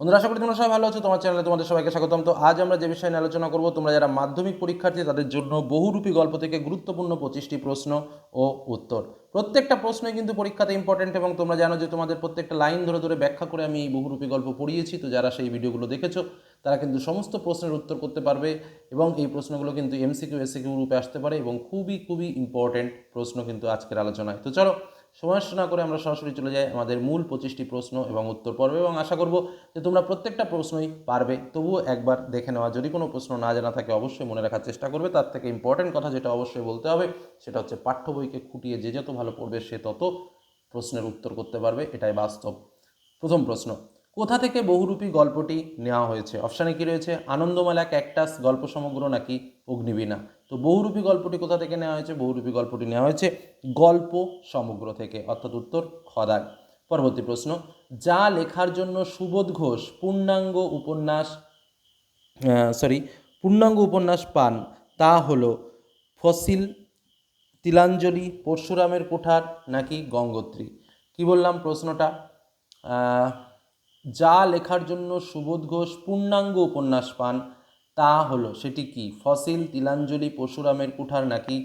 বন্ধুরা, আশা করি তোমরা সবাই ভালো আছো, তোমার চ্যানেলে তোমাদের সবাইকে স্বাগতম। তো আজ আমরা যে বিষয়ে নিয়ে আলোচনা করব, তোমরা যারা মাধ্যমিক পরীক্ষার্থী, তাদের জন্য বহুরূপী গল্প থেকে গুরুত্বপূর্ণ পঁচিশটি প্রশ্ন ও উত্তর। প্রত্যেকটা প্রশ্নই কিন্তু পরীক্ষাতে ইম্পর্টেন্ট এবং তোমরা জানো যে তোমাদের প্রত্যেকটা লাইন ধরে ধরে ব্যাখ্যা করে আমি এই বহুরূপী গল্প পড়িয়েছি। তো যারা সেই ভিডিওগুলো দেখেছ, তারা কিন্তু সমস্ত প্রশ্নের উত্তর করতে পারবে এবং এই প্রশ্নগুলো কিন্তু এমসিকিউ এসিকিউ রূপে আসতে পারে এবং খুবই খুবই ইম্পর্টেন্ট প্রশ্ন কিন্তু আজকের আলোচনায়। তো চলো সময় না করে আমরা সরাসরি চলে যাই আমাদের মূল পঁচিশটি প্রশ্ন এবং উত্তর পর্বে এবং আশা করব যে তোমরা প্রত্যেকটা প্রশ্নই পারবে। তবুও একবার দেখে নেওয়া, যদি কোনো প্রশ্ন না জানা থাকে অবশ্যই মনে রাখার চেষ্টা করবে। তার থেকে ইম্পর্টেন্ট কথা যেটা অবশ্যই বলতে হবে, সেটা হচ্ছে পাঠ্য বইকে খুঁটিয়ে যে যত ভালো পড়বে সে তত প্রশ্নের উত্তর করতে পারবে। এটাই বাস্তব। প্রথম প্রশ্ন কোথা থেকে বহুরূপী গল্পটি নেওয়া হয়েছে? অপশানে কি রয়েছে? আনন্দমেলা, ক্যাকটাস গল্প সমগ্র নাকি অগ্নিবীণা? তো বহুরূপী গল্পটি কোথা থেকে নেওয়া হয়েছে? বহুরূপী গল্পটি নেওয়া হয়েছে গল্প সমগ্র থেকে, অর্থাৎ উত্তর খদাগ পরবর্তী প্রশ্ন, যা লেখার জন্য সুবোধ ঘোষ পূর্ণাঙ্গ উপন্যাস সরি পূর্ণাঙ্গ উপন্যাস পান, তা হলো ফসিল, তিলাঞ্জলি, পরশুরামের কোঠার নাকি গঙ্গোত্রী? কি বললাম প্রশ্নটা? যা লেখার জন্য সুবোধ ঘোষ পূর্ণাঙ্গ উপন্যাস পান, তা হলো সেটি কি? ফসিল, তিলাঞ্জলি, পরশুরামের কুঠার নাকি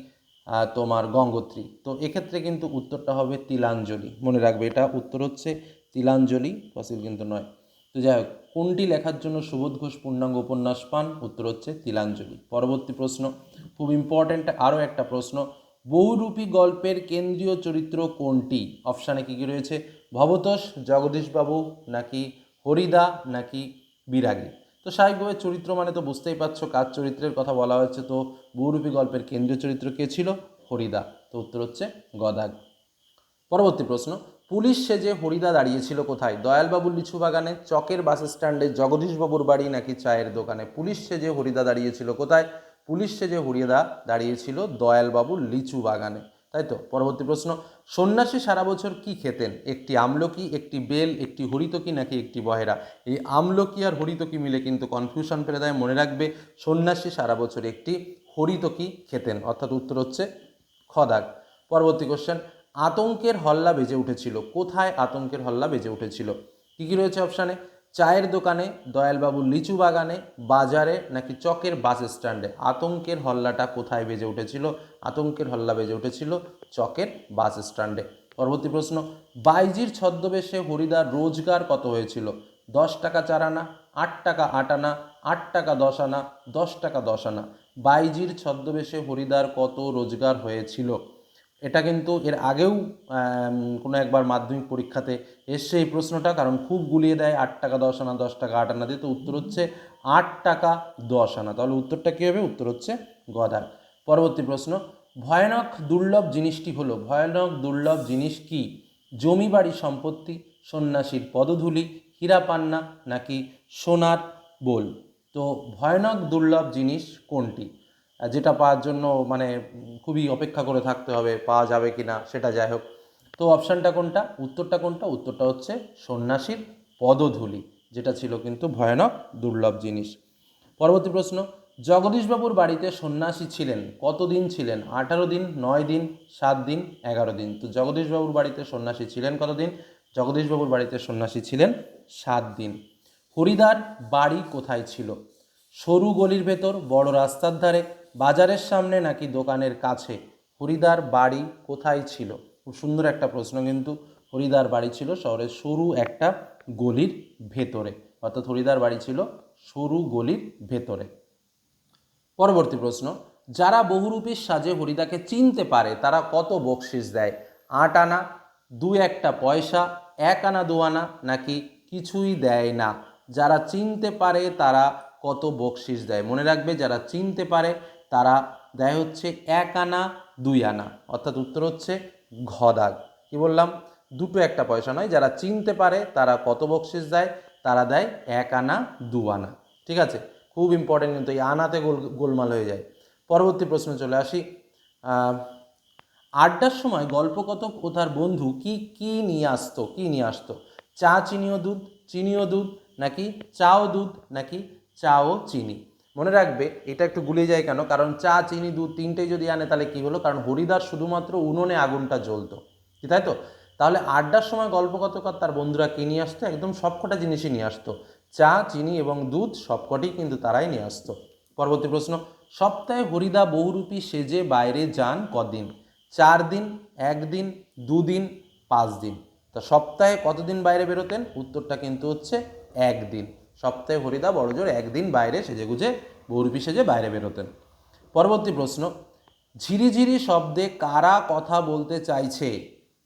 তোমার গঙ্গোত্রী? তো এক্ষেত্রে কিন্তু উত্তরটা হবে তিলাঞ্জলি। মনে রাখবে এটা উত্তর হচ্ছে তিলাঞ্জলি, ফসিল কিন্তু নয়। তো যাই হোক, কোনটি লেখার জন্য সুবোধ ঘোষ পূর্ণাঙ্গ উপন্যাস পান? উত্তর হচ্ছে তিলাঞ্জলি। পরবর্তী প্রশ্ন, খুব ইম্পর্ট্যান্ট আরও একটা প্রশ্ন বহুরূপী গল্পের কেন্দ্রীয় চরিত্র কোনটি? অপশানে কী কী রয়েছে? ভবতোষ, জগদীশবাবু, নাকি হরিদা, নাকি বিরাগী? তো স্বাভাবিকভাবে চরিত্র মানে তো বুঝতেই পারছ কাজ চরিত্রের কথা বলা হয়েছে। তো বহুরূপী গল্পের কেন্দ্রীয় চরিত্র কে ছিল? হরিদা। তো উত্তর হচ্ছে গদাগ পরবর্তী প্রশ্ন, পুলিশ সেজে হরিদা দাঁড়িয়েছিল কোথায়? দয়ালবাবুর লিচু বাগানে, চকের বাস স্ট্যান্ডে, জগদীশবাবুর বাড়ি, নাকি চায়ের দোকানে? পুলিশ সেজে হরিদা দাঁড়িয়েছিল কোথায়? পুলিশ সেজে হরিদা দাঁড়িয়েছিল দয়ালবাবুর লিচু বাগানে। তাই তো? পরবর্তী প্রশ্ন, সন্ন্যাসী সারা বছর কি খেতেন? একটি আমলকি, একটি বেল, একটি হরিতকি নাকি একটি বহেরা? এই আমলকি আর হরিতকি মিলে কিন্তু কনফিউশন ফেলে দেয়। মনে রাখবে, সন্ন্যাসী সারা বছর একটি হরিতকি খেতেন। অর্থাৎ উত্তর হচ্ছে খদাগ পরবর্তী কোশ্চেন আতঙ্কের হল্লা বেজে উঠেছিল। কোথায় আতঙ্কের হল্লা বেজে উঠেছিল? কী কী রয়েছে অপশানে চায়ের দোকানে দয়ালবাবুর লিচু বাগানে, বাজারে নাকি চকের বাস স্ট্যান্ডে? আতঙ্কের হল্লাটা কোথায় বেজে উঠেছিল? আতঙ্কের হল্লা বেজে উঠেছিল চকের বাস স্ট্যান্ডে। পরবর্তী প্রশ্ন, বাইজির ছদ্মবেশে হরিদার রোজগার কত হয়েছিল? দশ টাকা চার আনা, আট টাকা আট আনা, আট টাকা দশ আনা, দশ টাকা দশ আনা। বাইজির ছদ্মবেশে হরিদার কত রোজগার হয়েছিল? এটা কিন্তু এর আগেও কোনো একবার মাধ্যমিক পরীক্ষাতে এসছে এই প্রশ্নটা, কারণ খুব গুলিয়ে দেয়, আট টাকা দশ আনা, দশ টাকা আট আনা দিয়ে। তো উত্তর হচ্ছে আট টাকা দশ আনা। তাহলে উত্তরটা কী হবে? উত্তর হচ্ছে গদার। পরবর্তী প্রশ্ন, ভয়ানক দুর্লভ জিনিসটি হলো, ভয়ানক দুর্লভ জিনিস কি? জমি বাড়ি সম্পত্তি, সন্ন্যাসীর পদধূলি, হীরা পান্না নাকি সোনার বোল? তো ভয়ানক দুর্লভ জিনিস কোনটি? যেটা পাওয়ার জন্য মানে খুবই অপেক্ষা করে থাকতে হবে, পাওয়া যাবে কি না সেটা যাই হোক। তো অপশানটা কোনটা? উত্তরটা কোনটা? উত্তরটা হচ্ছে সন্ন্যাসীর পদধূলি, যেটা ছিল কিন্তু ভয়ানক, দুর্লভ জিনিস। পরবর্তী প্রশ্ন, জগদীশবাবুর বাড়িতে সন্ন্যাসী ছিলেন, কতদিন ছিলেন? আঠারো দিন, নয় দিন, সাত দিন, এগারো দিন। তো জগদীশবাবুর বাড়িতে সন্ন্যাসী ছিলেন কতদিন? জগদীশবাবুর বাড়িতে সন্ন্যাসী ছিলেন সাত দিন। হরিদার বাড়ি কোথায় ছিল? সরু গলির ভেতর, বড় রাস্তার ধারে বাজারের সামনে নাকি দোকানের কাছে, হরিদার বাড়ি কোথায় ছিল? খুব সুন্দর একটা প্রশ্ন কিন্তু হরিদার বাড়ি ছিল শহরের সরু একটা গলির ভেতরে। অর্থাৎ হরিদার বাড়ি ছিল সরু গলির ভেতরে। পরবর্তী প্রশ্ন, যারা বহুরূপীর সাজে হরিদাকে চিনতে পারে, তারা কত বকশিস দেয়? আট আনা, দু একটা পয়সা, এক আনা, দু আনা নাকি কিছুই দেয় না? যারা চিনতে পারে, তারা কত বকশিস দেয়? মনে রাখবে, যারা চিনতে পারে তারা দেয় হচ্ছে এক আনা, দুই আনা। অর্থাৎ উত্তর হচ্ছে ঘদাগ কি বললাম? দুটো একটা পয়সা নয়, যারা চিনতে পারে তারা কত বকশিস দেয়? তারা দেয় এক আনা, দু আনা। ঠিক আছে? খুব ইম্পর্টেন্ট কিন্তু এই আনাতে গোল, গোলমাল হয়ে যায়। পরবর্তী প্রশ্নে চলে আসি। আড্ডার সময় গল্পকথক ও তার বন্ধু কি কি নিয়ে আসতো? কি নিয়ে আসতো? চা চিনিও দুধ চিনিও দুধ, নাকি চা ও দুধ, নাকি চা ও চিনি? মনে রাখবে, এটা একটু গুলিয়ে যায় কেন? কারণ চা, চিনি দুধ তিনটেই যদি আনে, তাহলে কি হলো? কারণ হরিদার শুধুমাত্র উনুনে আগুনটা জ্বলতো। তাই তো? তাহলে আড্ডার সময় গল্পকথক আর তার বন্ধুরা কি নিয়ে আসতো? একদম সবকটা জিনিসই নিয়ে আসতো। চা, চিনি এবং দুধ সবকটি কিন্তু তারাই নিয়ে আসতো। পরবর্তী প্রশ্ন, সপ্তাহে হরিদা বহুরূপী সেজে বাইরে যান কদিন? চার দিন, একদিন, দুদিন, পাঁচ দিন? তা সপ্তাহে কতদিন বাইরে বেরোতেন? উত্তরটা কিন্তু হচ্ছে একদিন। সপ্তাহে হরিদা বড়জোর একদিন বাইরে সেজে গুজে বহুরূপী সেজে বাইরে বেরোতেন। পরবর্তী প্রশ্ন, ঝিরিঝিরি শব্দে কারা কথা বলতে চাইছে?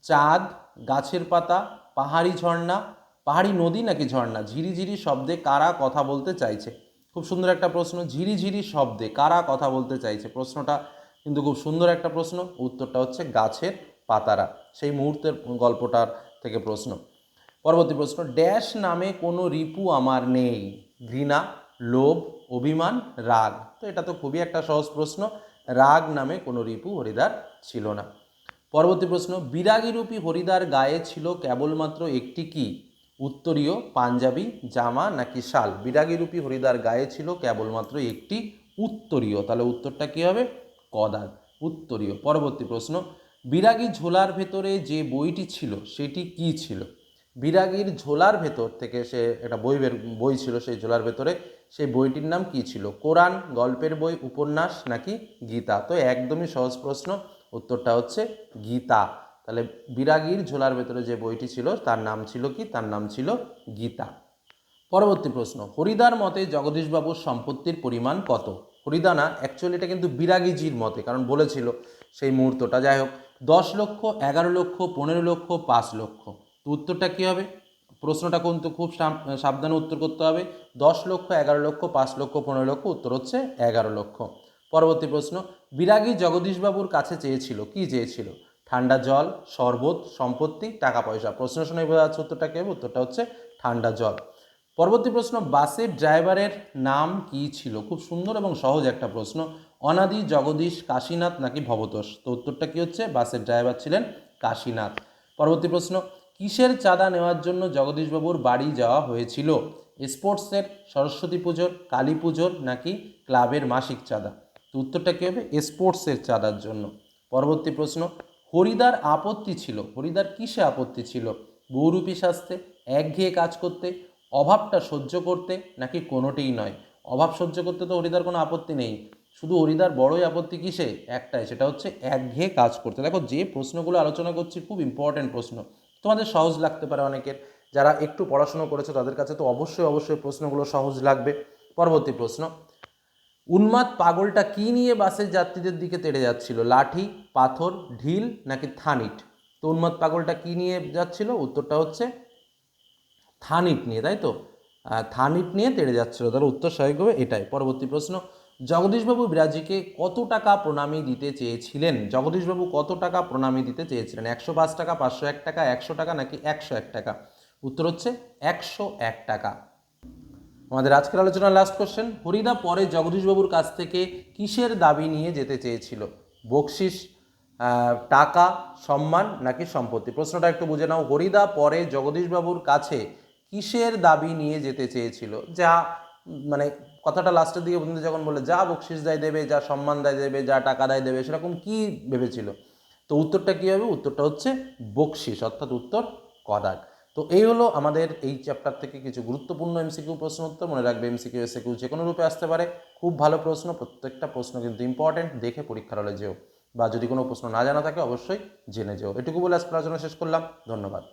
চাঁদ, গাছের পাতা, পাহাড়ি ঝর্ণা, পাহাড়ি নদী নাকি ঝর্ণা? ঝিরিঝিরি শব্দে কারা কথা বলতে চাইছে? খুব সুন্দর একটা প্রশ্ন, ঝিরিঝিরি শব্দে কারা কথা বলতে চাইছে? প্রশ্নটা কিন্তু খুব সুন্দর একটা প্রশ্ন, উত্তরটা হচ্ছে গাছের পাতারা। সেই মুহূর্তের গল্পটার থেকে প্রশ্ন পরবর্তী প্রশ্ন, ড্যাশ নামে কোনো রিপু আমার নেই। ঘৃণা, লোভ, অভিমান, রাগ। তো এটা তো খুবই একটা সহজ প্রশ্ন। রাগ নামে কোনো রিপু হরিদার ছিল না। পরবর্তী প্রশ্ন, বিরাগীরূপী হরিদার গায়ে ছিল কেবলমাত্র একটি কি? উত্তরীয়, পাঞ্জাবি, জামা নাকি শাল? বিরাগীরূপী হরিদার গায়ে ছিল কেবলমাত্র একটি উত্তরীয়। তাহলে উত্তরটা কী হবে? কদাগ উত্তরীয়। পরবর্তী প্রশ্ন, বিরাগী ঝোলার ভেতরে যে বইটি ছিল, সেটি কি ছিল? বিরাগীর ঝোলার ভেতর থেকে সে একটা বই বই ছিল সেই ঝোলার ভেতরে, সেই বইটির নাম কি ছিল? কোরআন, গল্পের বই, উপন্যাস নাকি গীতা? তো একদমই সহজ প্রশ্ন, উত্তরটা হচ্ছে গীতা। তাহলে বিরাগীর ঝোলার ভেতরে যে বইটি ছিল, তার নাম ছিল কি? তার নাম ছিল গীতা। পরবর্তী প্রশ্ন, হরিদার মতে জগদীশবাবুর সম্পত্তির পরিমাণ কত? হরিদা না অ্যাকচুয়ালি এটা কিন্তু বিরাগীজির মতে, কারণ বলেছিল সেই মুহূর্তটা। যাই হোক, দশ লক্ষ, এগারো লক্ষ, পনেরো লক্ষ, পাঁচ লক্ষ। তো উত্তরটা কী হবে? প্রশ্নটা কিন্তু খুব সাবধানে উত্তর করতে হবে। দশ লক্ষ, এগারো লক্ষ, পাঁচ লক্ষ, পনেরো লক্ষ, উত্তর হচ্ছে এগারো লক্ষ। পরবর্তী প্রশ্ন, বিরাগী জগদীশবাবুর কাছে চেয়েছিল, কি চেয়েছিল? ঠান্ডা জল, শরবত, সম্পত্তি, টাকা পয়সা। প্রশ্ন শুনে বোঝা যাচ্ছে উত্তরটা কী হবে? উত্তরটা হচ্ছে ঠান্ডা জল। পরবর্তী প্রশ্ন বাসের ড্রাইভারের নাম কি ছিল? খুব সুন্দর এবং সহজ একটা প্রশ্ন। অনাদি, জগদীশ, কাশীনাথ নাকি ভবতোষ? তো উত্তরটা কি হচ্ছে? বাসের ড্রাইভার ছিলেন কাশীনাথ। পরবর্তী প্রশ্ন কিসের চাঁদা নেওয়ার জন্য জগদীশবাবুর বাড়ি যাওয়া হয়েছিল? স্পোর্টসের, সরস্বতী পুজোর, কালী পুজোর নাকি ক্লাবের মাসিক চাঁদা? তো উত্তরটা কী হবে? স্পোর্টসের চাঁদার জন্য। পরবর্তী প্রশ্ন, হরিদার আপত্তি ছিল? হরিদার কিসে আপত্তি ছিল? বহুরূপী শাস্তে একঘেয়ে কাজ করতে, অভাবটা সহ্য করতে নাকি কোনোটিই নয়? অভাব সহ্য করতে তো হরিদার কোনো আপত্তি নেই। শুধু হরিদার বড়ই আপত্তি কিসে? একটাই, সেটা হচ্ছে একঘেয়ে কাজ করতে। দেখো, যে প্রশ্নগুলো আলোচনা করছি, খুব ইম্পর্ট্যান্ট প্রশ্ন। তোমাদের সহজ লাগতে পারে অনেকের। যারা একটু পড়াশুনো করেছ, তাদের কাছে তো অবশ্যই অবশ্যই প্রশ্নগুলো সহজ লাগবে। পরবর্তী প্রশ্ন। উন্মাদ পাগলটা কি নিয়ে বাসের যাত্রীদের দিকে তেড়ে যাচ্ছিল? লাঠি, পাথর, ঢিল নাকি থানিট? তো উন্মাদ পাগলটা কি নিয়ে যাচ্ছিল? উত্তরটা হচ্ছে থানিট নিয়ে, তাই তো? থানিট নিয়ে তেড়ে যাচ্ছিল। তাহলে উত্তর সহায়ক হবে এটাই। পরবর্তী প্রশ্ন। জগদীশবাবু বিরাজিকে কত টাকা প্রণামী দিতে চেয়েছিলেন? জগদীশবাবু কত টাকা প্রণামী দিতে চেয়েছিলেন? একশো পাঁচ টাকা, পাঁচশো এক টাকা, একশো টাকা নাকি একশো এক টাকা? উত্তর হচ্ছে একশো এক টাকা। আমাদের আজকের আলোচনার লাস্ট কোশ্চেন হরিদা পরে জগদীশবাবুর কাছ থেকে কিসের দাবি নিয়ে যেতে চেয়েছিল? বকশিস টাকা, সম্মান নাকি সম্পত্তি? প্রশ্নটা একটু বুঝে নাও। হরিদা পরে জগদীশবাবুর কাছে কিসের দাবি নিয়ে যেতে চেয়েছিল? যা মানে কথাটা লাস্টের দিকে পর্যন্ত যখন বলে যা বকশিস দেয় দেবে, যা সম্মান দেয় দেবে, যা টাকা দেয় দেবে, সেরকম কি ভেবেছিল? তো উত্তরটা কী হবে? উত্তরটা হচ্ছে বকশিস, অর্থাৎ উত্তর কদাক। তো এই হলো আমাদের এই চ্যাপ্টার থেকে কিছু গুরুত্বপূর্ণ এমসিকিউ প্রশ্ন উত্তর। মনে রাখবে এমসিকিউ এসিকিউ যে কোনো রূপে আসতে পারে। খুব ভালো প্রশ্ন, প্রত্যেকটা প্রশ্ন কিন্তু ইম্পর্টেন্ট দেখে পরীক্ষার হলে যেও, বা যদি কোনো প্রশ্ন না জানা থাকে, অবশ্যই জেনে যেও। এটুকু বলে আজকের আলোচনা শেষ করলাম। ধন্যবাদ।